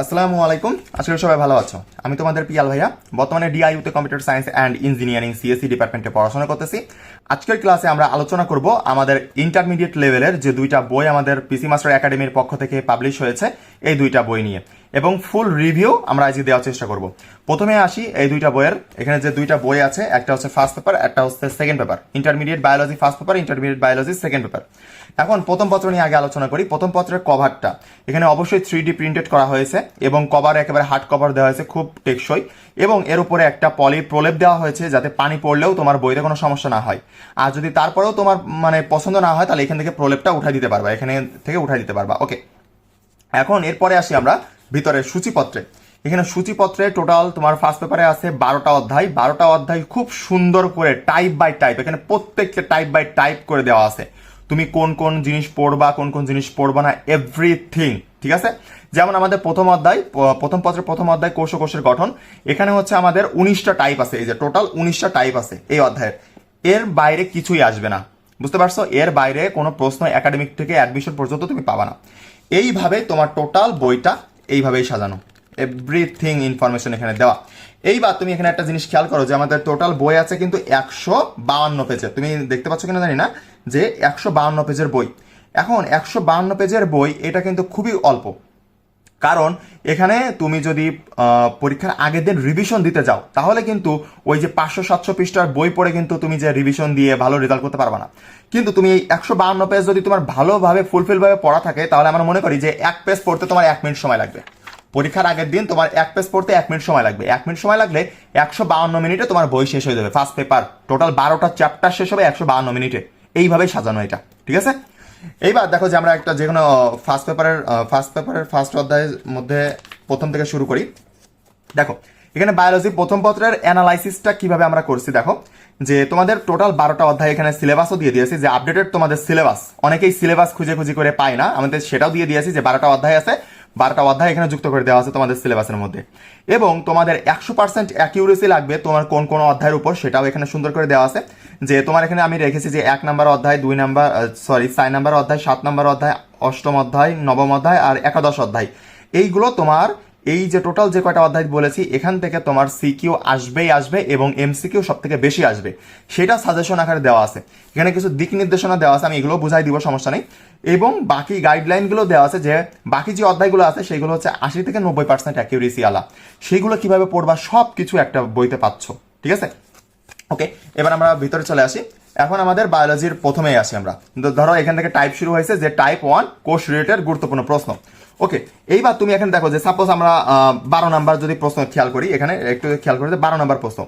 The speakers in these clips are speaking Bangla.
আসসালামু আলাইকুম। আসলে সবাই ভালো আছো। আমি তোমাদের পিয়াল ভাইয়া। বর্তমানে ডিআইউতে computer science and engineering CSE ডিপার্টমেন্টে পড়াশোনা করতেছি। আজকের ক্লাসে আমরা আলোচনা করব আমাদের ইন্টারমিডিয়েট লেভেলের যে দুইটা বই আমাদের পিসি মাস্টার একাডেমির পক্ষ থেকে পাবলিশ হয়েছে, এই দুইটা বই নিয়ে। এবং ফুল রিভিউ আমরা আজকে দেওয়ার চেষ্টা করব। প্রথমে আসি এই দুইটা বইয়ের। এখানে যে দুইটা বই আছে, একটা হচ্ছে ফার্স্ট পেপার একটা হচ্ছে second paper intermediate biology first paper intermediate biology second paper এখন প্রথম পত্র নিয়ে আগে আলোচনা করি। প্রথম পত্রের কভারটা এখানে অবশ্যই থ্রি ডি প্রিন্টেড করা হয়েছে এবং কভার একেবারে হার্ড কভার দেওয়া হয়েছে, খুব টেকসই। এবং এর উপরে একটা পলি প্রলেপ দেওয়া হয়েছে, যাতে পানি পড়লেও তোমার বইতে কোনো সমস্যা না হয়। আর যদি তারপরেও তোমার মানে পছন্দ না হয়, তাহলে এখান থেকে প্রলেপটা উঠাই দিতে পারবা। এখানে থেকে উঠাই দিতে পারবা। ওকে এখন এরপরে আসি আমরা ভিতরে সূচিপত্রে। এখানে সূচিপত্রে টোটাল তোমার ফার্স্ট পেপারে আছে বারোটা অধ্যায়। বারোটা অধ্যায় খুব সুন্দর করে টাইপ বাই টাইপ এখানে প্রত্যেকটা টাইপ বাই টাইপ করে দেওয়া আছে। তুমি কোন কোন জিনিস পড়বা, কোন কোন জিনিস পড়বা না এভরিথিং ঠিক আছে? যেমন আমাদের প্রথম অধ্যায় প্রথম পত্রের প্রথম অধ্যায় কোষ কোষের গঠন। এখানে হচ্ছে আমাদের উনিশটা টাইপ আছে, এই যে টোটাল উনিশটা টাইপ আছে এই অধ্যায়ের। এর বাইরে কিছুই আসবে না। বুঝতে পারছ? এর বাইরে কোনো প্রশ্ন একাডেমিক থেকে অ্যাডমিশন পর্যন্ত তুমি পাবা না। এইভাবে তোমার টোটাল বইটা এইভাবেই সাজানো। এভরিথিং ইনফরমেশন এখানে দেওয়া। এইবার তুমি এখানে একটা জিনিস খেয়াল করো যে আমাদের টোটাল বই আছে কিন্তু একশো বাউান্ন পেজের তুমি দেখতে পাচ্ছ কিনা জানি না যে একশো বাউান্ন পেজের বই। এখন একশো বাউান্ন পেজের বই, এটা কিন্তু খুবই অল্প। কারণ এখানে তুমি যদি পরীক্ষার আগের দিন রিভিশন দিতে যাও, তাহলে কিন্তু ওই যে পাঁচশো সাতশো পৃষ্ঠার বই পড়ে কিন্তু তুমি যে রিভিশন দিয়ে ভালো রেজাল্ট করতে পারবে না। কিন্তু তুমি এই একশো বাহান্ন পেজ যদি তোমার ভালোভাবে ফুলফিলভাবে পড়া থাকে, তাহলে আমরা মনে করি যে এক পেজ পড়তে তোমার এক মিনিট সময় লাগবে। পরীক্ষার আগের দিন তোমার এক পেজ পড়তে এক মিনিট সময় লাগবে। এক মিনিট সময় লাগলে একশো বাউন্ন মিনিটে তোমার বই শেষ হয়ে যাবে। ফার্স্ট পেপার টোটাল বারোটা চ্যাপ্টার শেষ হবে একশো বাউন্ন মিনিটে। এইভাবেই সাজানো এটা, ঠিক আছে? এইবার দেখো যে আমরা একটা যে কোনো ফার্স্ট পেপারের ফার্স্ট পেপারের ফার্স্ট অধ্যায়ের মধ্যে প্রথম থেকে শুরু করি। দেখো, এখানে বায়োলজি প্রথম পত্রের অ্যানালাইসিসটা কীভাবে আমরা করছি দেখো। যে তোমাদের টোটাল বারোটা অধ্যায় এখানে সিলেবাসও দিয়ে দিয়েছি। যে আপডেটেড তোমাদের সিলেবাস অনেকেই সিলেবাস খুঁজে খুঁজে করে পায় না। আমাদের সেটাও দিয়ে দিয়েছি যে বারোটা অধ্যায় আছে। বারোটা অধ্যায় এখানে যুক্ত করে দেওয়া আছে তোমাদের সিলেবাসের মধ্যে। এবং তোমাদের একশো পার্সেন্ট অ্যাকিউরেসি লাগবে তোমার কোন কোন অধ্যায়ের উপর, সেটাও এখানে সুন্দর করে দেওয়া আছে। যে তোমার এখানে আমি রেখেছি যে এক নাম্বার অধ্যায়, দুই নাম্বার সরি চার নাম্বার অধ্যায়, সাত নাম্বার অধ্যায়, অষ্টম অধ্যায়, নবম অধ্যায় আর একাদশ অধ্যায়। এইগুলো তোমার এই যে টোটাল যে কয়টা অধ্যায় বলেছি, এখান থেকে তোমার সিকিউ আসবেই আসবে এবং এমসিকিউ সব থেকে বেশি আসবে। সেটা সাজেশন আকারে দেওয়া আছে। এখানে কিছু দিক নির্দেশনা দেওয়া আছে, আমি এগুলো বুঝাই দিব, সমস্যা নেই। এবং বাকি গাইডলাইনগুলো দেওয়া আছে যে, বাকি যে অধ্যায়গুলো আছে, সেগুলো হচ্ছে আশি থেকে নব্বই পার্সেন্ট অ্যাকিউরেসি আলা। সেগুলো কীভাবে পড়বা সব কিছু একটা বইতে পাচ্ছ। ঠিক আছে? ওকে এবার আমরা ভিতরে চলে আসি। এখন আমাদের বায়োলজির প্রথমেই আসি আমরা। ধরো, এখান থেকে টাইপ শুরু হয়েছে যে টাইপ ওয়ান কোষ রিলেটেড গুরুত্বপূর্ণ প্রশ্ন। ওকে এইবার তুমি এখানে দেখো যে সাপোজ আমরা বারো নাম্বার যদি প্রশ্ন খেয়াল করি, এখানে একটু খেয়াল করে বারো নাম্বার প্রশ্ন।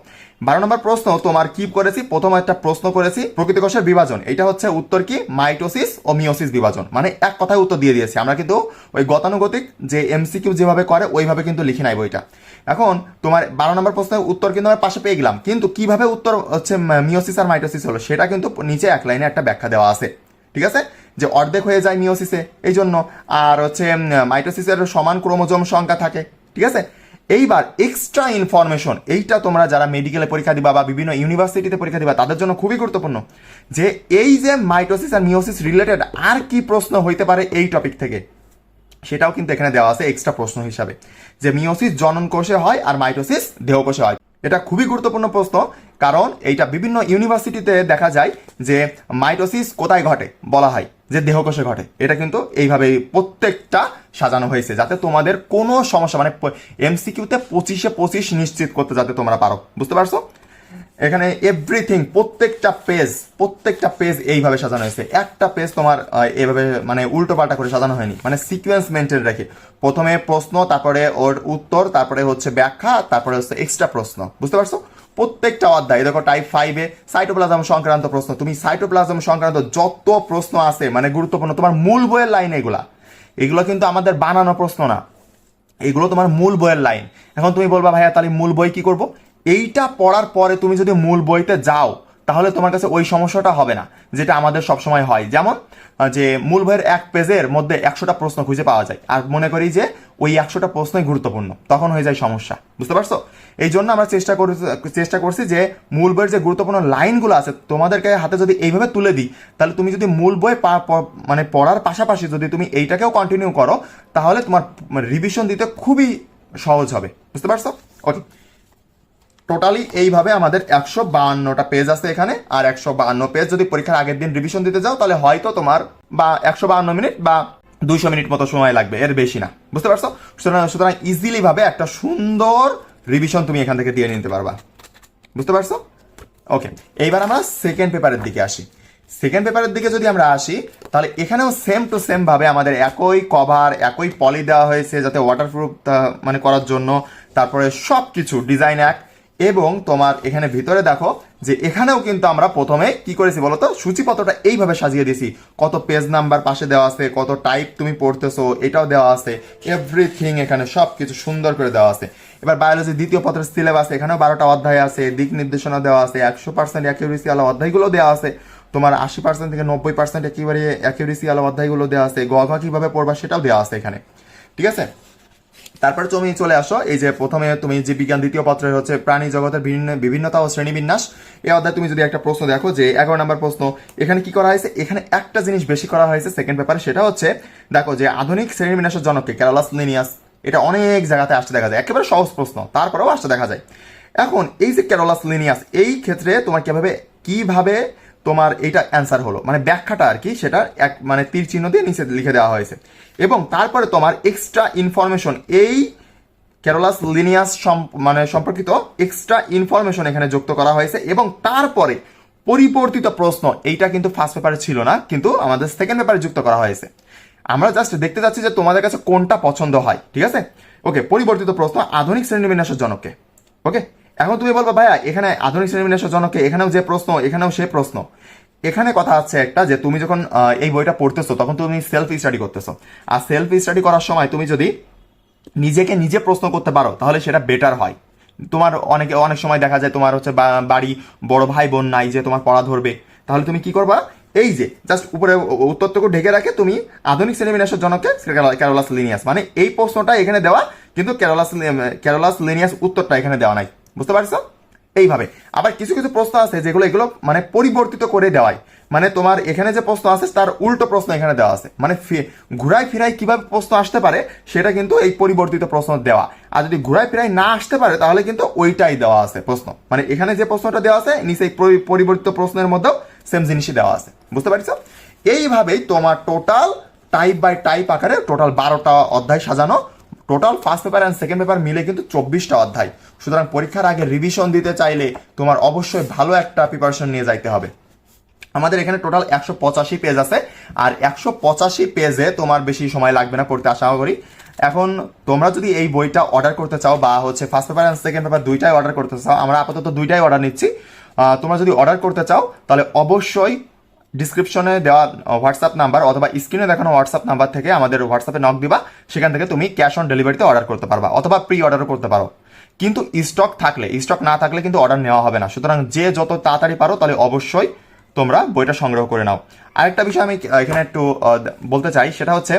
বারো নাম্বার প্রশ্ন তোমার কি করেছি? প্রথম একটা প্রশ্ন করেছি, প্রকৃতি কোষের বিভাজন। এটা হচ্ছে উত্তর কি? মাইটোসিস ও মিওসিস বিভাজন। মানে এক কথায় উত্তর দিয়ে দিয়েছি। আমরা কিন্তু ওই গতানুগতিক যে এমসিকিউ যেভাবে করে, ওইভাবে কিন্তু লিখে নাই বইটা এখন তোমার বারো নম্বর প্রশ্নের উত্তর কিন্তু আমরা পাশে পেয়ে গেলাম। কিন্তু কীভাবে উত্তর হচ্ছে মিওসিস আর মাইটোসিস হলো, সেটা কিন্তু নিচে এক লাইনে একটা ব্যাখ্যা দেওয়া আছে। ঠিক আছে? যে অর্ধেক হয়ে যায় মিওসিসে এই জন্য আর হচ্ছে মাইটোসিসের সমান ক্রোমোজোম সংখ্যা থাকে, ঠিক আছে? এইবার এক্সট্রা ইনফরমেশন এইটা তোমরা যারা মেডিকেলে পরীক্ষা দিবা বা বিভিন্ন ইউনিভার্সিটিতে পরীক্ষা দিবা, তাদের জন্য খুবই গুরুত্বপূর্ণ যে এই যে মাইটোসিস আর মিওসিস রিলেটেড আর কি প্রশ্ন হইতে পারে এই টপিক থেকে। সেটাও কিন্তু এখানে দেওয়া আছে এক্সট্রা প্রশ্ন হিসাবে, যে মিওসিস জনন কোষে হয় আর মাইটোসিস দেহকোষে হয়। এটা খুবই গুরুত্বপূর্ণ প্রশ্ন, কারণ এইটা বিভিন্ন ইউনিভার্সিটিতে দেখা যায় যে মাইটোসিস কোথায় ঘটে বলা হয়। যে দেহকোষে ঘটে। এটা কিন্তু এইভাবে প্রত্যেকটা সাজানো হয়েছে, যাতে তোমাদের কোনো সমস্যা মানে এমসিকিউতে পঁচিশে পঁচিশ নিশ্চিত করতে যাতে তোমরা পারো। বুঝতে পারছ? এখানে এভরিথিং প্রত্যেকটা পেজ প্রত্যেকটা পেজ এইভাবে সাজানো হয়েছে। একটা পেজ তোমার এভাবে মানে উল্টো পাল্টা করে সাজানো হয়নি। মানে সিকোয়েন্স মেনটেন রেখে। প্রথমে প্রশ্ন, তারপরে ওর উত্তর, তারপরে হচ্ছে ব্যাখ্যা, তারপরে হচ্ছে এক্সট্রা প্রশ্ন। বুঝতে পারছ? প্রত্যেকটা অধ্যায়। দেখো টাইপ ফাইভে সাইটোপ্লাজম সংক্রান্ত প্রশ্ন। তুমি সাইটোপ্লাজম সংক্রান্ত যত প্রশ্ন আছে মানে গুরুত্বপূর্ণ, তোমার মূল বইয়ের লাইন এগুলা, এগুলো কিন্তু আমাদের বানানো প্রশ্ন না। এগুলো তোমার মূল বইয়ের লাইন এখন তুমি বলবা, ভাইয়া, তাহলে মূল বই কি করব? এইটা পড়ার পরে তুমি যদি মূল বইতে যাও, তাহলে তোমার কাছে ওই সমস্যাটা হবে না, যেটা আমাদের সবসময় হয়। যেমন যে মূল বইয়ের এক পেজের মধ্যে একশোটা প্রশ্ন খুঁজে পাওয়া যায়। আর মনে করি যে ওই একশোটা প্রশ্নই গুরুত্বপূর্ণ। তখন হয়ে যায় সমস্যা। বুঝতে পারছ? এই জন্য আমরা চেষ্টা করি চেষ্টা করছি যে মূল বইয়ের যে গুরুত্বপূর্ণ লাইনগুলো আছে, তোমাদেরকে হাতে যদি এইভাবে তুলে দিই, তাহলে তুমি যদি মূল বই মানে পড়ার পাশাপাশি যদি তুমি এইটাকেও কন্টিনিউ করো, তাহলে তোমার রিভিশন দিতে খুবই সহজ হবে। বুঝতে পারছ? ওকে টোটালি এইভাবে আমাদের একশো বাহান্নটা পেজ আছে এখানে, আর একশো বাহান্ন পেজ যদি পরীক্ষার আগের দিন রিভিশন দিতে যাও, তাহলে হয়তো তোমার বা একশো বাহান্ন মিনিট বা দুইশো মিনিট মতো সময় লাগবে, এর বেশি না। বুঝতে পারছ? সুতরাং ইজিলি ভাবে একটা সুন্দর রিভিশন তুমি এখান থেকে দিয়ে নিতে পারবা। বুঝতে পারছ? ওকে এইবার আমরা সেকেন্ড পেপারের দিকে আসি। সেকেন্ড পেপারের দিকে যদি আমরা আসি, তাহলে এখানেও সেম টু সেম ভাবে আমাদের একই কভার একই পলি দেওয়া হয়েছে যাতে ওয়াটারপ্রুফ মানে করার জন্য। তারপরে সব কিছু ডিজাইন এক এবং তোমার এখানে ভিতরে দেখো যে এখানেও কিন্তু আমরা প্রথমে কি করেছি বলতো? সূচিপত্রটা এইভাবে সাজিয়ে দিয়েছি। কত পেজ নাম্বার পাশে দেওয়া আছে, কত টাইপ তুমি পড়তেছো, এটাও দেওয়া আছে এভরিথিং এখানে সব কিছু সুন্দর করে দেওয়া আছে। এবার বায়োলজি দ্বিতীয় পত্রের সিলেবাস এখানেও বারোটা অধ্যায় আছে, দিক নির্দেশনা দেওয়া আছে, একশো পার্সেন্ট অ্যাকিউরেসি আলো অধ্যায়গুলো দেওয়া আছে। তোমার আশি পার্সেন্ট থেকে নব্বই পার্সেন্ট একেবারে অ্যাকিউরেসি আলো অধ্যায়গুলো দেওয়া আছে গ কীভাবে পড়বা সেটাও দেওয়া আছে এখানে। ঠিক আছে? তারপরে তুমি চলে আসো, এই যে প্রথমে তুমি যে বিজ্ঞান, দ্বিতীয় পত্রের হচ্ছে প্রাণী জগতের বিভিন্ন, বিভিন্নতা ও শ্রেণীবিন্যাস। এই অধ্যায় তুমি যদি একটা প্রশ্ন দেখো যে, এগারো নম্বর প্রশ্ন, এখানে কি করা হয়েছে? এখানে একটা জিনিস বেশি করা হয়েছে সেকেন্ড পেপারে সেটা হচ্ছে, দেখো যে আধুনিক শ্রেণীবিন্যাসের জনককে ক্যারালাস লিনিয়াস এটা অনেক জায়গাতে আসতে দেখা যায়, একেবারে সহজ প্রশ্ন, তারপরেও আসতে দেখা যায়। এখন, এই যে ক্যারোলাস লিনিয়াস এই ক্ষেত্রে তোমার কীভাবে কীভাবে তোমার এইটা অ্যান্সার হলো। মানে ব্যাখ্যাটা আর কি, সেটা এক মানে তীর চিহ্ন দিয়ে নিচে লিখে দেওয়া হয়েছে। এবং তারপরে তোমার এক্সট্রা ইনফরমেশন এই ক্যারোলাস লিনিয়াস মানে সম্পর্কিত এক্সট্রা ইনফরমেশন এখানে যুক্ত করা হয়েছে। এবং তারপরে পরিবর্তিত প্রশ্ন, এইটা কিন্তু ফার্স্ট পেপারে ছিল না, কিন্তু আমাদের সেকেন্ড পেপারে যুক্ত করা হয়েছে। আমরা জাস্ট দেখতে যাচ্ছি যে তোমাদের কাছে কোনটা পছন্দ হয়, ঠিক আছে? ওকে পরিবর্তিত প্রশ্ন আধুনিক শ্রেণীবিন্যাসের জনককে। ওকে এখন তুমি বলব, ভাইয়া, এখানে আধুনিক শ্রেণীবিন্যাসের জনকে এখানেও যে প্রশ্ন, এখানেও সে প্রশ্ন। এখানে কথা আছে একটা যে তুমি যখন এই বইটা পড়তেছো, তখন তুমি সেলফ স্টাডি করতেছো। আর সেলফ স্টাডি করার সময় তুমি যদি নিজেকে নিজে প্রশ্ন করতে পারো, তাহলে সেটা বেটার হয়। তোমার অনেকে, অনেক সময় দেখা যায় তোমার হচ্ছে বাড়ি বড় ভাই বোন নাই যে তোমার পড়া ধরবে। তাহলে তুমি কি করবা? এই যে জাস্ট উপরে উত্তরটুকু ঢেকে রাখে তুমি আধুনিক শ্রেণীবিন্যাসের জনকে ক্যারোলাস লিনিয়াস মানে এই প্রশ্নটা এখানে দেওয়া, কিন্তু ক্যারোলাস ক্যারোলাস লিনিয়াস উত্তরটা এখানে দেওয়া নাই। বুঝতে পারছ? এইভাবে। আবার কিছু কিছু প্রশ্ন আছে যেগুলো এগুলো মানে পরিবর্তিত করে দেওয়ায় মানে তোমার এখানে যে প্রশ্ন আছে, তার উল্টো প্রশ্ন এখানে দেওয়া আছে। মানে ঘুরায় ফিরায় কীভাবে প্রশ্ন আসতে পারে, সেটা কিন্তু এই পরিবর্তিত প্রশ্ন দেওয়া। আর যদি ঘুরায় ফিরায় না আসতে পারে, তাহলে কিন্তু ওইটাই দেওয়া আছে প্রশ্ন। মানে এখানে যে প্রশ্নটা দেওয়া আছে, নিচে পরিবর্তিত প্রশ্নের মধ্যেও সেম জিনিসই দেওয়া আছে। বুঝতে পারছ? এইভাবেই তোমার টোটাল টাইপ বাই টাইপ আকারে টোটাল বারোটা অধ্যায় সাজানো। Total first paper and second paper মিলে কিন্তু চব্বিশটা অধ্যায়। সুতরাং পরীক্ষার আগে রিভিশন দিতে চাইলে তোমার অবশ্যই ভালো একটা প্রিপারেশন নিয়ে যাইতে হবে। আমাদের এখানে টোটাল একশো পঁচাশি পেজ আছে, আর একশো পঁচাশি পেজে তোমার বেশি সময় লাগবে না পড়তে, আশা করি। এখন তোমরা যদি এই বইটা অর্ডার করতে চাও বা হচ্ছে first paper and second paper দুইটাই অর্ডার করতে চাও, আমরা আপাতত দুইটাই অর্ডার নিচ্ছি। তোমরা যদি অর্ডার করতে চাও, তাহলে অবশ্যই ডিসক্রিপশনে দেওয়া হোয়াটসঅ্যাপ নাম্বার অথবা স্ক্রিনে দেখানো হোয়াটসঅ্যাপ নাম্বার থেকে আমাদের হোয়াটসঅ্যাপে নক দিবা, সেখান থেকে তুমি ক্যাশ অন ডেলিভারিতে অর্ডার করতে পারবা অথবা প্রি অর্ডারও করতে পারো। কিন্তু স্টক থাকলে স্টক না থাকলে কিন্তু অর্ডার নেওয়া হবে না। সুতরাং যে যত তাড়াতাড়ি পারো তাহলে অবশ্যই তোমরা বইটা সংগ্রহ করে নাও। আরেকটা বিষয় আমি এখানে একটু বলতে চাই, সেটা হচ্ছে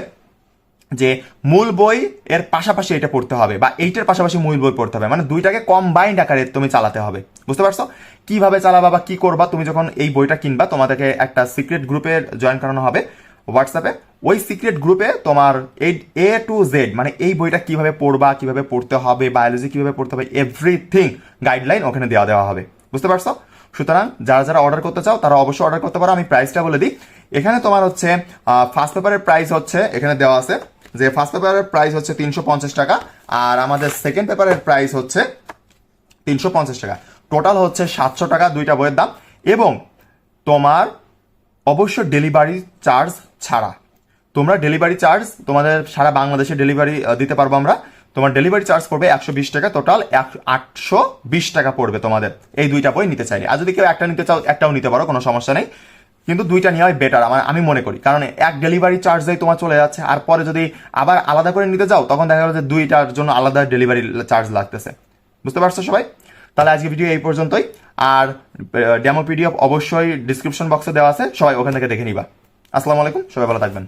যে মূল বই এর পাশাপাশি এটা পড়তে হবে বা এইটার পাশাপাশি মূল বই পড়তে হবে। মানে দুইটাকে কম্বাইন্ড আকারে তুমি চালাতে হবে। বুঝতে পারছ? কীভাবে চালাবা বা কি করবা? তুমি যখন এই বইটা কিনবা, তোমাদেরকে একটা সিক্রেট গ্রুপে জয়েন করানো হবে হোয়াটসঅ্যাপে ওই সিক্রেট গ্রুপে তোমার এই এ টু জেড মানে এই বইটা কীভাবে পড়বা, কীভাবে পড়তে হবে বায়োলজি কীভাবে পড়তে হবে এভরিথিং গাইডলাইন ওখানে দেওয়া দেওয়া হবে। বুঝতে পারছ? সুতরাং যারা যারা অর্ডার করতে চাও, তারা অবশ্যই অর্ডার করতে পারো। আমি প্রাইসটা বলে দিই। এখানে তোমার হচ্ছে ফার্স্ট পেপারের প্রাইস হচ্ছে, এখানে দেওয়া আছে যে ফার্স্ট পেপারের প্রাইস হচ্ছে তিনশো পঞ্চাশ টাকা, আর আমাদের সেকেন্ড পেপারের প্রাইস হচ্ছে তিনশো পঞ্চাশ টাকা। টোটাল হচ্ছে সাতশো টাকা দুইটা বইয়ের দাম, এবং তোমার অবশ্য ডেলিভারি চার্জ ছাড়া। তোমরা ডেলিভারি চার্জ তোমাদের সারা বাংলাদেশে ডেলিভারি দিতে পারব আমরা। তোমার ডেলিভারি চার্জ পড়বে একশো বিশ টাকা টোটাল আটশো বিশ টাকা পড়বে তোমাদের। এই দুইটা বই নিতে চাইলে। আর যদি কেউ একটা নিতে চাও, একটাও নিতে পারো, কোনো সমস্যা নেই। কিন্তু দুইটা নেওয়াই বেটার আমার, আমি মনে করি। কারণ এক ডেলিভারি চার্জ দিয়ে তোমার চলে যাচ্ছে, আর পরে যদি আবার আলাদা করে নিতে যাও, তখন দেখা গেলো যে দুইটার জন্য আলাদা ডেলিভারি চার্জ লাগতেছে। বুঝতে পারছ সবাই? তাহলে আজকে ভিডিও এই পর্যন্তই। আর ডেমো পিডিএফ অবশ্যই ডিসক্রিপশন বক্সে দেওয়া আছে, সবাই ওখান থেকে দেখে নিবা। আসসালামু আলাইকুম, সবাই ভালো থাকবেন।